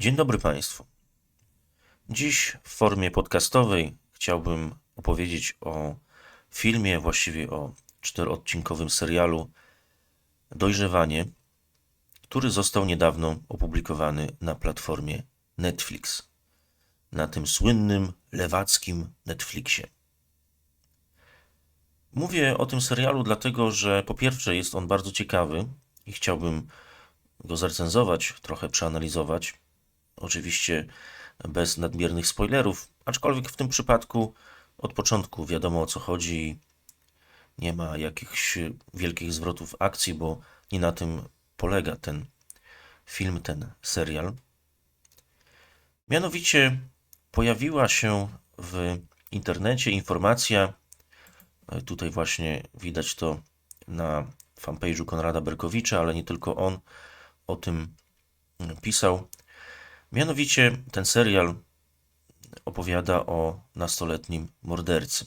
Dzień dobry Państwu. Dziś w formie podcastowej chciałbym opowiedzieć o filmie, właściwie o czteroodcinkowym serialu Dojrzewanie, który został niedawno opublikowany na platformie Netflix, na tym słynnym lewackim Netflixie. Mówię o tym serialu dlatego, że po pierwsze jest on bardzo ciekawy i chciałbym go zrecenzować, trochę przeanalizować. Oczywiście bez nadmiernych spoilerów, aczkolwiek w tym przypadku od początku wiadomo o co chodzi. Nie ma jakichś wielkich zwrotów akcji, bo nie na tym polega ten film, ten serial. Mianowicie pojawiła się w internecie informacja, e, tutaj właśnie widać to na fanpage'u Konrada Berkowicza, ale nie tylko on o tym pisał. Mianowicie ten serial opowiada o nastoletnim mordercy.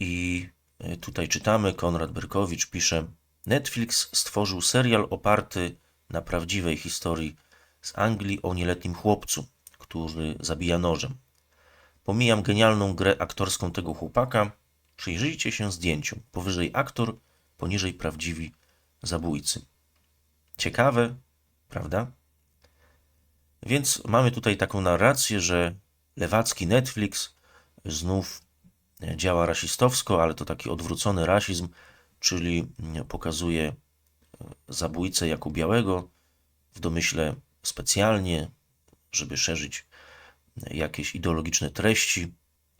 I e, tutaj czytamy, Konrad Berkowicz pisze: Netflix stworzył serial oparty na prawdziwej historii z Anglii o nieletnim chłopcu, który zabija nożem. Pomijam genialną grę aktorską tego chłopaka. Przyjrzyjcie się zdjęciom. Powyżej aktor, poniżej prawdziwi zabójcy. Ciekawe, prawda? Więc mamy tutaj taką narrację, że lewacki Netflix znów działa rasistowsko, ale to taki odwrócony rasizm, czyli pokazuje zabójcę jako białego, w domyśle specjalnie, żeby szerzyć jakieś ideologiczne treści,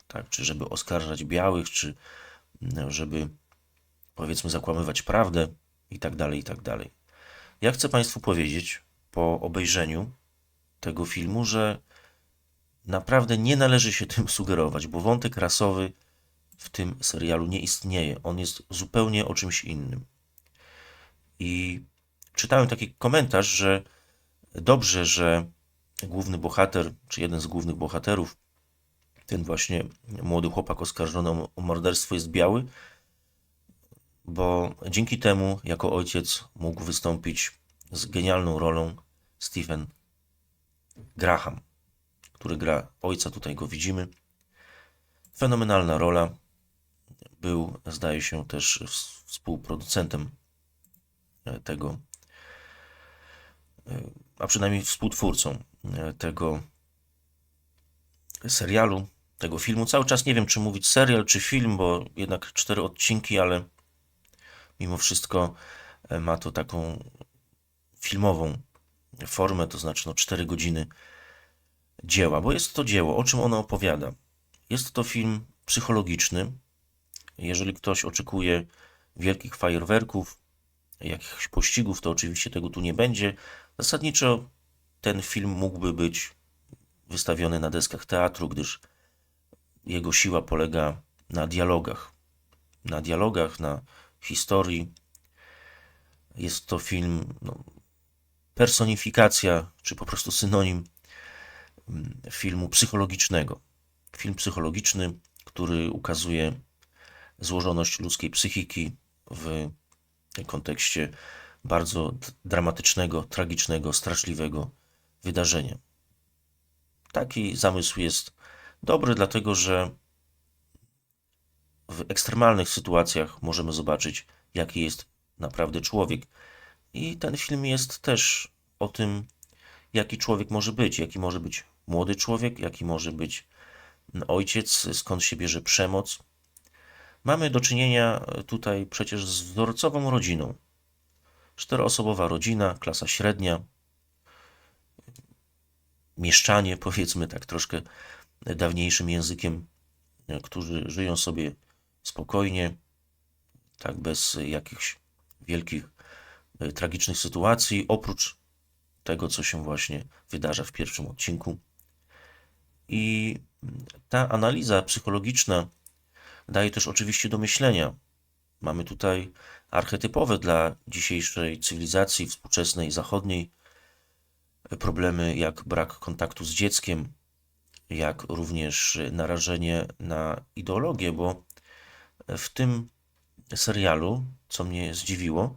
tak, czy żeby oskarżać białych, czy żeby powiedzmy zakłamywać prawdę i tak dalej, i tak dalej. Ja chcę Państwu powiedzieć po obejrzeniu tego filmu, że naprawdę nie należy się tym sugerować, bo wątek rasowy w tym serialu nie istnieje. On jest zupełnie o czymś innym. I czytałem taki komentarz, że dobrze, że główny bohater, czy jeden z głównych bohaterów, ten właśnie młody chłopak oskarżony o morderstwo jest biały, bo dzięki temu jako ojciec mógł wystąpić z genialną rolą Stephen Graham, który gra ojca, tutaj go widzimy. Fenomenalna rola. Był, zdaje się, też współproducentem e, tego, e, a przynajmniej współtwórcą e, tego serialu, tego filmu. Cały czas nie wiem, czy mówić serial, czy film, bo jednak cztery odcinki, ale mimo wszystko ma to taką filmową formę, to znaczy no 4 godziny dzieła, bo jest to dzieło. O czym ono opowiada? Jest to film psychologiczny. Jeżeli ktoś oczekuje wielkich fajerwerków, jakichś pościgów, to oczywiście tego tu nie będzie. Zasadniczo ten film mógłby być wystawiony na deskach teatru, gdyż jego siła polega na dialogach. Na dialogach, na historii. Jest to film no, personifikacja, czy po prostu synonim mm, filmu psychologicznego. Film psychologiczny, który ukazuje złożoność ludzkiej psychiki w kontekście bardzo dramatycznego, tragicznego, straszliwego wydarzenia. Taki zamysł jest dobry, dlatego że w ekstremalnych sytuacjach możemy zobaczyć, jaki jest naprawdę człowiek, i ten film jest też o tym, jaki człowiek może być, jaki może być młody człowiek, jaki może być ojciec, skąd się bierze przemoc. Mamy do czynienia tutaj przecież z wzorcową rodziną. Czteroosobowa rodzina, klasa średnia, mieszczanie, powiedzmy tak troszkę dawniejszym językiem, którzy żyją sobie spokojnie, tak bez jakichś wielkich tragicznych sytuacji, oprócz tego, co się właśnie wydarza w pierwszym odcinku. I ta analiza psychologiczna daje też oczywiście do myślenia. Mamy tutaj archetypowe dla dzisiejszej cywilizacji współczesnej, zachodniej problemy jak brak kontaktu z dzieckiem, jak również narażenie na ideologię, bo w tym serialu, co mnie zdziwiło,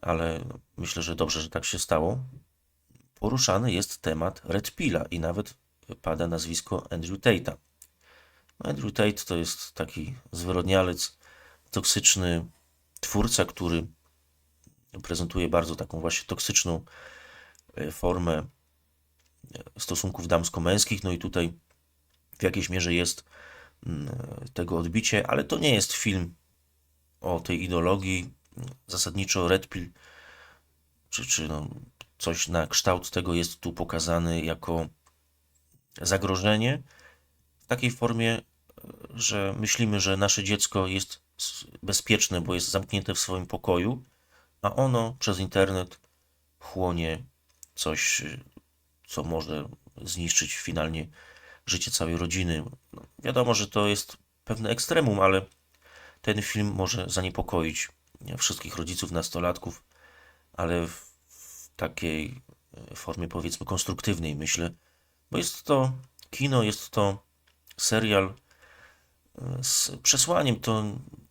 ale myślę, że dobrze, że tak się stało. poruszany jest temat Red Pilla i nawet pada nazwisko Andrew Tate'a. Andrew Tate to jest taki zwyrodnialec, toksyczny twórca, który prezentuje bardzo taką właśnie toksyczną e, formę e, stosunków damsko-męskich. No i tutaj w jakiejś mierze jest mm, tego odbicie, ale to nie jest film o tej ideologii. Zasadniczo Red Pill, czy, czy no, coś na kształt tego jest tu pokazany jako zagrożenie w takiej formie, że myślimy, że nasze dziecko jest bezpieczne, bo jest zamknięte w swoim pokoju, a ono przez internet chłonie coś, co może zniszczyć finalnie życie całej rodziny. No, wiadomo, że to jest pewne ekstremum, ale ten film może zaniepokoić wszystkich rodziców, nastolatków, ale w, w takiej formie powiedzmy konstruktywnej, myślę, bo jest to kino, jest to serial e, z przesłaniem. To,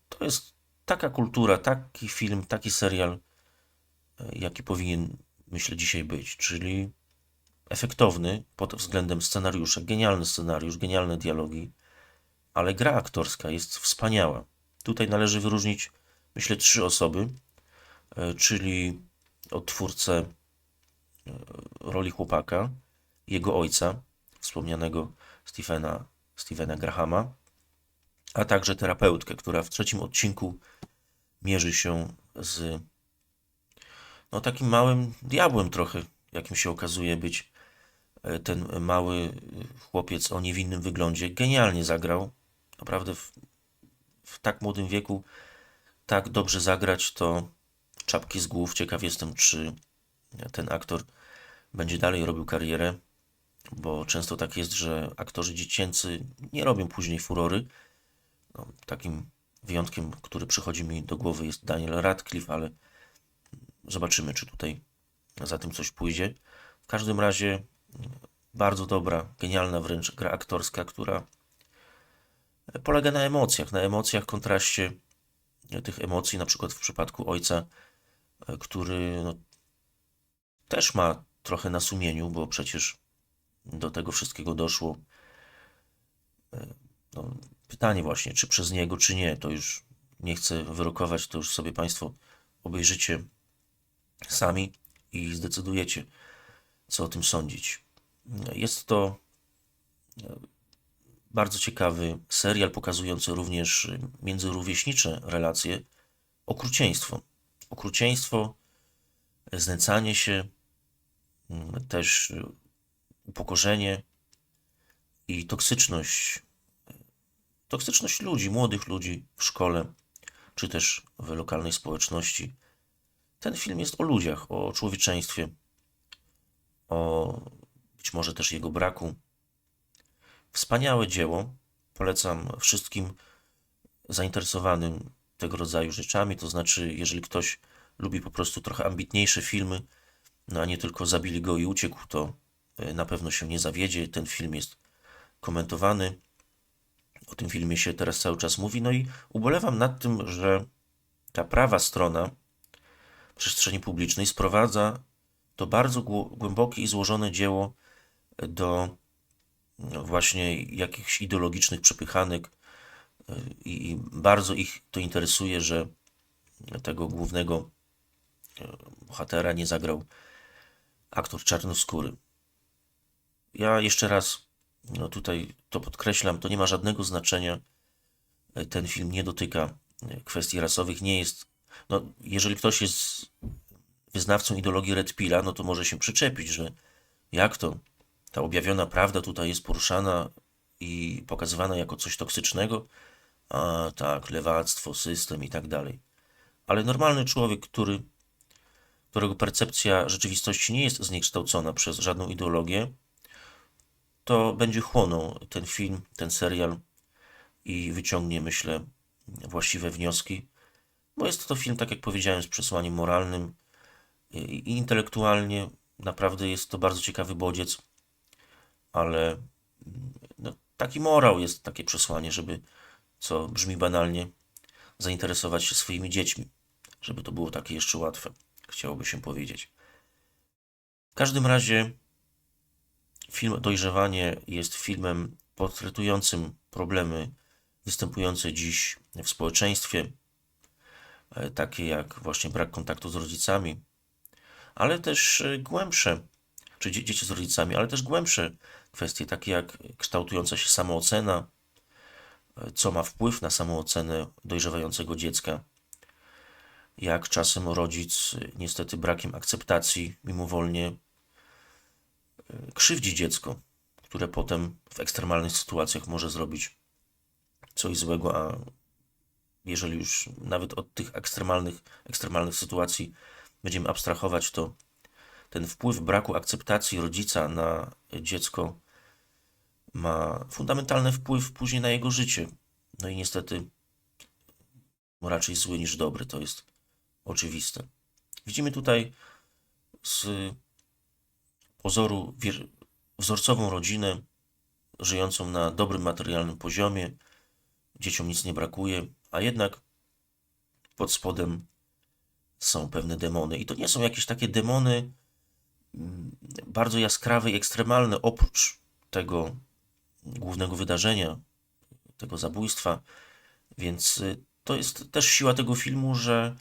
to jest taka kultura, taki film, taki serial, e, jaki powinien, myślę, dzisiaj być, czyli efektowny pod względem scenariusza, genialny scenariusz, genialne dialogi, ale gra aktorska jest wspaniała. Tutaj należy wyróżnić, myślę, trzy osoby, e, czyli odtwórcę roli chłopaka, jego ojca, wspomnianego Stephena, Stephena Grahama, a także terapeutkę, która w trzecim odcinku mierzy się z no, takim małym diabłem trochę, jakim się okazuje być e, ten mały chłopiec o niewinnym wyglądzie. Genialnie zagrał. Naprawdę w, w tak młodym wieku tak dobrze zagrać, to czapki z głów. Ciekaw jestem, czy ten aktor będzie dalej robił karierę bo często tak jest, że aktorzy dziecięcy nie robią później furory. No, takim wyjątkiem, który przychodzi mi do głowy jest Daniel Radcliffe, ale zobaczymy, czy tutaj za tym coś pójdzie. W każdym razie bardzo dobra, genialna wręcz gra aktorska, która polega na emocjach, na emocjach, kontraście tych emocji, na przykład w przypadku ojca, który no, też ma trochę na sumieniu, bo przecież do tego wszystkiego doszło. E, no, pytanie właśnie, czy przez niego, czy nie, to już nie chcę wyrokować, to już sobie Państwo obejrzycie sami i zdecydujecie, co o tym sądzić. Jest to e, bardzo ciekawy serial pokazujący również międzyrówieśnicze relacje, okrucieństwo. Okrucieństwo, znęcanie się, też upokorzenie i toksyczność, toksyczność ludzi, młodych ludzi w szkole, czy też w lokalnej społeczności. Ten film jest o ludziach, o człowieczeństwie, o być może też jego braku. Wspaniałe dzieło. Polecam wszystkim zainteresowanym tego rodzaju rzeczami. To znaczy, jeżeli ktoś lubi po prostu trochę ambitniejsze filmy, no a nie tylko zabili go i uciekł, to E, na pewno się nie zawiedzie. Ten film jest komentowany. O tym filmie się teraz cały czas mówi. No i ubolewam nad tym, że ta prawa strona przestrzeni publicznej sprowadza to bardzo głębokie i złożone dzieło do właśnie jakichś ideologicznych przepychanek e, i bardzo ich to interesuje, że tego głównego e, bohatera nie zagrał aktor czarnoskóry. Ja jeszcze raz no tutaj to podkreślam, to nie ma żadnego znaczenia. Ten film nie dotyka kwestii rasowych, nie jest. No, jeżeli ktoś jest wyznawcą ideologii Red Pilla, no to może się przyczepić, że jak to? Ta objawiona prawda tutaj jest poruszana i pokazywana jako coś toksycznego, a tak, lewactwo, system i tak dalej. Ale normalny człowiek, który, którego percepcja rzeczywistości nie jest zniekształcona przez żadną ideologię, to będzie chłonął ten film, ten serial i wyciągnie, myślę, właściwe wnioski, bo jest to film, tak jak powiedziałem, z przesłaniem moralnym i intelektualnie. Naprawdę jest to bardzo ciekawy bodziec, ale no, taki morał jest takie przesłanie, żeby, co brzmi banalnie, zainteresować się swoimi dziećmi, żeby to było takie jeszcze łatwe, chciałoby się powiedzieć. W każdym razie film Dojrzewanie jest filmem portretującym problemy występujące dziś w społeczeństwie, e, takie jak właśnie brak kontaktu z rodzicami, ale też e, głębsze, czy dzie- dzieci z rodzicami, ale też głębsze kwestie, takie jak kształtująca się samoocena, co ma wpływ na samoocenę dojrzewającego dziecka, jak czasem rodzic niestety brakiem akceptacji mimowolnie e, krzywdzi dziecko, które potem w ekstremalnych sytuacjach może zrobić coś złego, a jeżeli już nawet od tych ekstremalnych, ekstremalnych sytuacji będziemy abstrahować, to ten wpływ braku akceptacji rodzica na dziecko ma fundamentalny wpływ później na jego życie. No i niestety raczej zły niż dobry, to jest oczywiste. Widzimy tutaj z pozoru wzorcową rodzinę żyjącą na dobrym materialnym poziomie, dzieciom nic nie brakuje, a jednak pod spodem są pewne demony. I to nie są jakieś takie demony bardzo jaskrawe i ekstremalne, oprócz tego głównego wydarzenia, tego zabójstwa. Więc y, to jest też siła tego filmu, że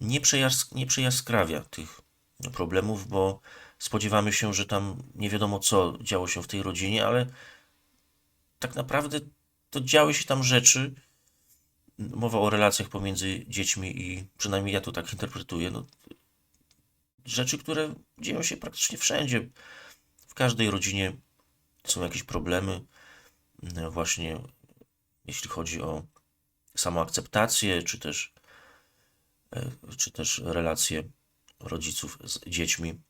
nie, przejask- nie przejaskrawia tych problemów, bo spodziewamy się, że tam nie wiadomo co działo się w tej rodzinie, ale tak naprawdę to działy się tam rzeczy. Mowa o relacjach pomiędzy dziećmi i przynajmniej ja to tak interpretuję. No, rzeczy, które dzieją się praktycznie wszędzie. W każdej rodzinie są jakieś problemy, no właśnie jeśli chodzi o samoakceptację, czy też, e, czy też relacje rodziców z dziećmi.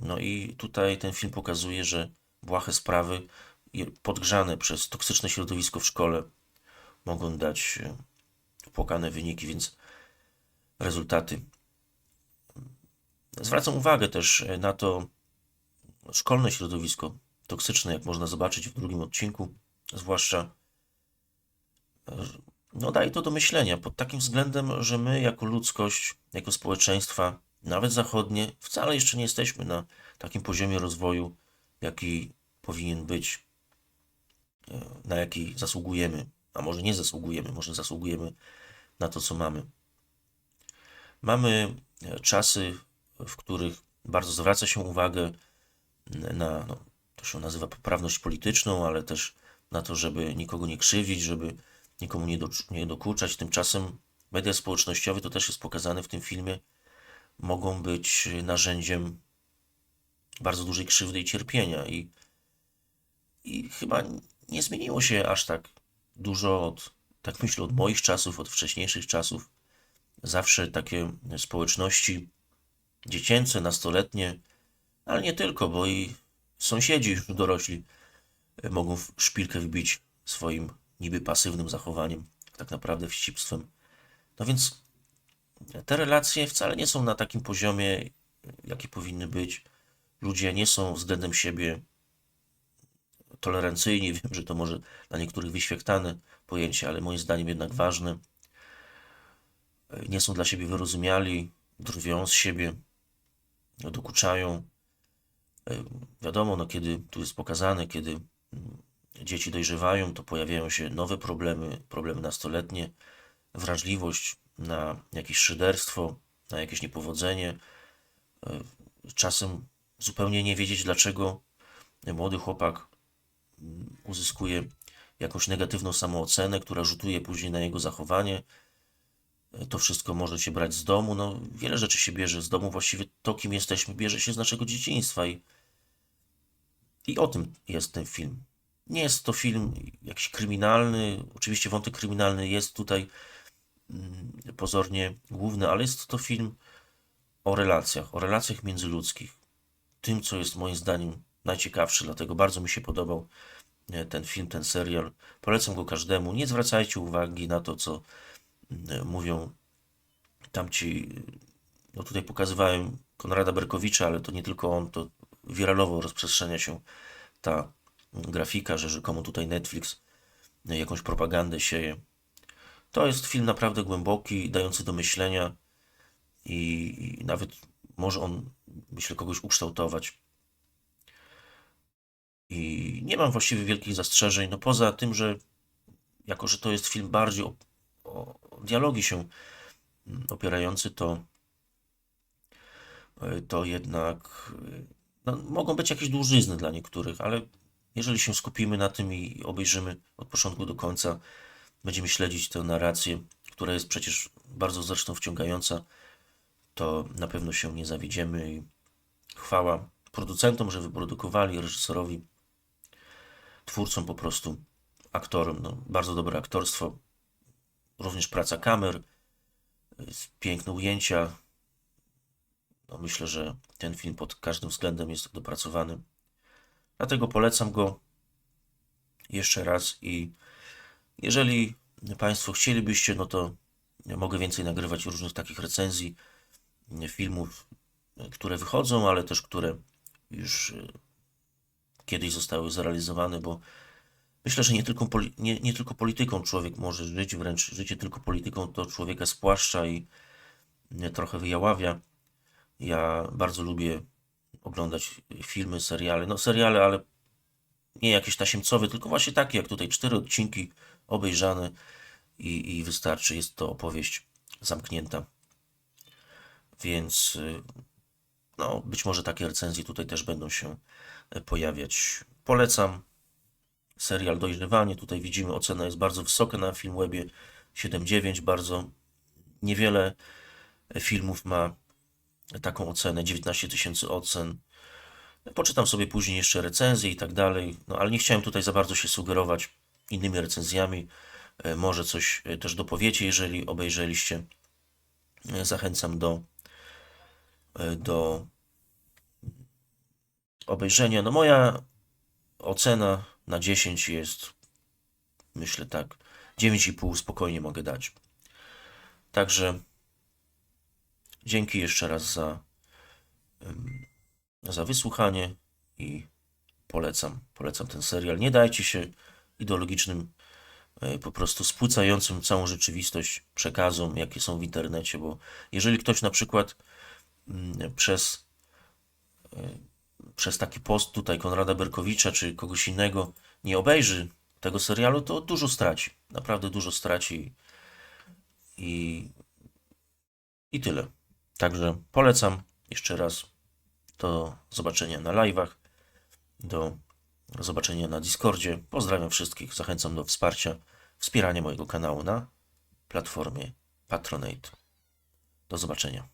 No i tutaj ten film pokazuje, że błahe sprawy podgrzane przez toksyczne środowisko w szkole mogą dać e, płakane wyniki, więc rezultaty. Zwracam uwagę też e, na to szkolne środowisko toksyczne, jak można zobaczyć w drugim odcinku, zwłaszcza e, no daje to do myślenia pod takim względem, że my jako ludzkość, jako społeczeństwa, nawet zachodnie, wcale jeszcze nie jesteśmy na takim poziomie rozwoju, jaki powinien być, e, na jaki zasługujemy, a może nie zasługujemy, może zasługujemy na to, co mamy. Mamy czasy, w których bardzo zwraca się uwagę na, no, to się nazywa poprawność polityczną, ale też na to, żeby nikogo nie krzywić, żeby nikomu nie, do, nie dokuczać. Tymczasem media społecznościowe, to też jest pokazane w tym filmie, mogą być narzędziem bardzo dużej krzywdy i cierpienia. I, i chyba nie zmieniło się aż tak dużo od, tak myślę, od moich czasów, od wcześniejszych czasów. Zawsze takie społeczności dziecięce, nastoletnie, ale nie tylko, bo i sąsiedzi już dorośli mogą w szpilkę wbić swoim niby pasywnym zachowaniem, tak naprawdę wścibstwem. No więc te relacje wcale nie są na takim poziomie, jaki powinny być. Ludzie nie są względem siebie tolerancyjni. Wiem, że to może dla niektórych wyświechtane pojęcie, ale moim zdaniem jednak ważne. Nie są dla siebie wyrozumiali, drwią z siebie, dokuczają. Wiadomo, no kiedy tu jest pokazane, kiedy dzieci dojrzewają, to pojawiają się nowe problemy, problemy nastoletnie, wrażliwość na jakieś szyderstwo, na jakieś niepowodzenie. Czasem zupełnie nie wiedzieć, dlaczego młody chłopak uzyskuje jakąś negatywną samoocenę, która rzutuje później na jego zachowanie. To wszystko może się brać z domu. No, wiele rzeczy się bierze z domu. Właściwie to, kim jesteśmy, bierze się z naszego dzieciństwa. I, i o tym jest ten film. Nie jest to film jakiś kryminalny. Oczywiście wątek kryminalny jest tutaj mm, pozornie główny, ale jest to film o relacjach, o relacjach międzyludzkich. Tym, co jest moim zdaniem najciekawsze, dlatego bardzo mi się podobał e, ten film, ten serial. Polecam go każdemu. Nie zwracajcie uwagi na to, co mówią tamci. No tutaj pokazywałem Konrada Berkowicza, ale to nie tylko on, to wiralowo rozprzestrzenia się ta grafika, że rzekomo tutaj Netflix jakąś propagandę sieje. To jest film naprawdę głęboki, dający do myślenia i, i nawet może on, myślę, kogoś ukształtować. I nie mam właściwie wielkich zastrzeżeń, no poza tym, że jako, że to jest film bardziej o, dialogi się opierający, to y, to jednak y, no, mogą być jakieś dłużyzny dla niektórych, ale jeżeli się skupimy na tym i obejrzymy od początku do końca, będziemy śledzić tę narrację, która jest przecież bardzo zresztą wciągająca, to na pewno się nie zawiedziemy i chwała producentom, że wyprodukowali, reżyserowi, twórcom po prostu, aktorom, no, bardzo dobre aktorstwo, również praca kamer, y, piękne ujęcia. No, myślę, że ten film pod każdym względem jest dopracowany. Dlatego polecam go jeszcze raz i jeżeli Państwo chcielibyście, no to mogę więcej nagrywać różnych takich recenzji nie, filmów, e, które wychodzą, ale też które już kiedyś zostały zrealizowane, bo myślę, że nie tylko, nie, nie tylko polityką człowiek może żyć, wręcz życie tylko polityką to człowieka spłaszcza i trochę wyjaławia. Ja bardzo lubię oglądać filmy, seriale. No seriale, ale nie jakieś tasiemcowe, tylko właśnie takie jak tutaj cztery odcinki obejrzane i, i wystarczy. Jest to opowieść zamknięta. Więc y, no, być może takie recenzje tutaj też będą się pojawiać. Polecam serial Dojrzewanie. Tutaj widzimy, ocena jest bardzo wysoka na Filmwebie 7.9. Bardzo niewiele filmów ma taką ocenę, 19 tysięcy ocen. Poczytam sobie później jeszcze recenzje i tak dalej, no ale nie chciałem tutaj za bardzo się sugerować innymi recenzjami. E, Może coś e, też dopowiecie, jeżeli obejrzeliście. E, Zachęcam do, do obejrzenia. No moja ocena na 10 jest, myślę tak, 9,5 spokojnie mogę dać. Także dzięki jeszcze raz za, za wysłuchanie i polecam, polecam ten serial. Nie dajcie się ideologicznym, e, po prostu spłycającym całą rzeczywistość przekazom, jakie są w internecie, bo jeżeli ktoś na przykład mm, przez, e, przez taki post tutaj Konrada Berkowicza czy kogoś innego nie obejrzy tego serialu, to dużo straci. Naprawdę dużo straci i, i tyle. Także polecam jeszcze raz do zobaczenia na live'ach, do zobaczenia na Discordzie. Pozdrawiam wszystkich, zachęcam do wsparcia, wspierania mojego kanału na platformie Patronate. Do zobaczenia.